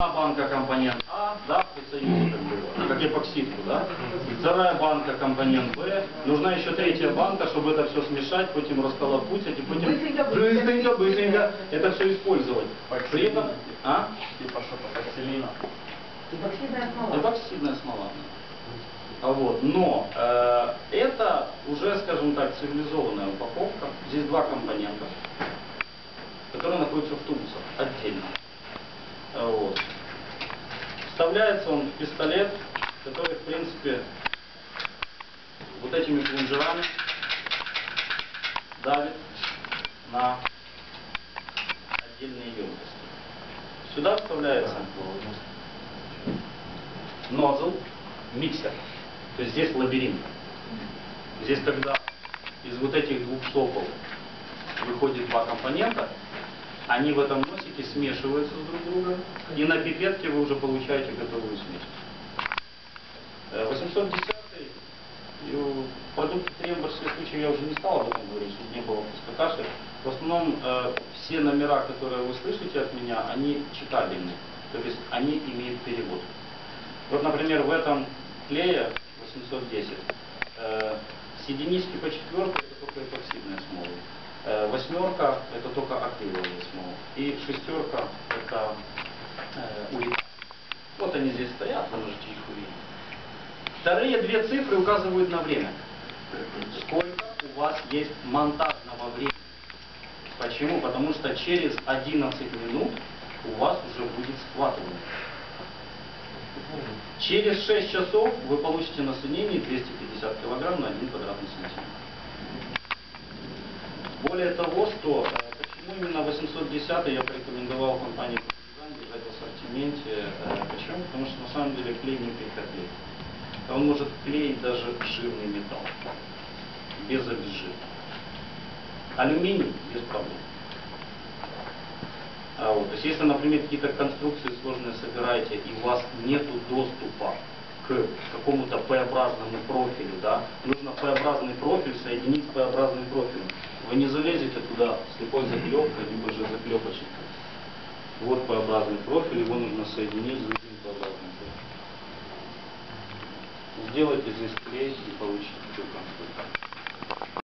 банка компонент А, да, при союзе как как эпоксидку, да. Вторая банка компонент Б. Нужна еще третья банка, чтобы это все смешать, потом расколопутить и потом Быстренько, быстренько. быстренько это все использовать. При этом, а? Типа что-то пластилина. Эпоксидная смола. Эпоксидная смола. А Вот. Но э, это уже, скажем так, цивилизованная упаковка. Здесь два компонента, которые находятся в тубусах отдельно. А Вот. Вставляется он в пистолет, который, в принципе, вот этими плунжерами давит на отдельные емкости. Сюда вставляется нозл, миксер. То есть здесь лабиринт. Здесь когда из вот этих двух стопов выходит два компонента, они в этом носике смешиваются с друг другом, и на пипетке вы уже получаете готовую смесь. Э, 810 э, продукты Тремберских случаев я уже не стал об этом говорить, чтобы не было пустокаши. В основном э, все номера, которые вы слышите от меня, они читабельны, то есть они имеют перевод. Вот, например, в этом клее 810 э, с единички по четвертой это только эпоксидная смола. Восьмерка это только акриловая смола. И шестерка это э. Вот они здесь стоят, вы можете их увидеть. Вторые две цифры указывают на время. Сколько у вас есть монтажного времени. Почему? Потому что через 11 минут у вас уже будет схватывание. Через 6 часов вы получите на соединении 250 килограмм на 1 квадратный сантиметр. Более того, что э, почему именно 810 я порекомендовал компании «Партизан» в ассортименте. э, Почему? Потому что на самом деле клей не прихотлив. Он может клеить даже жирный металл. Без обезжира. Алюминий без проблем. А вот, то есть если, например, какие-то конструкции сложные собираете, и у вас нет доступа к какому-то П-образному профилю, да, нужно П-образный профиль соединить с П-образным профилем. Вы не залезете туда слепой заклепкой, либо же заклепочкой. Вот П-образный профиль, его нужно соединить с другим П-образным профилем. Сделайте здесь клей и получите конструкцию.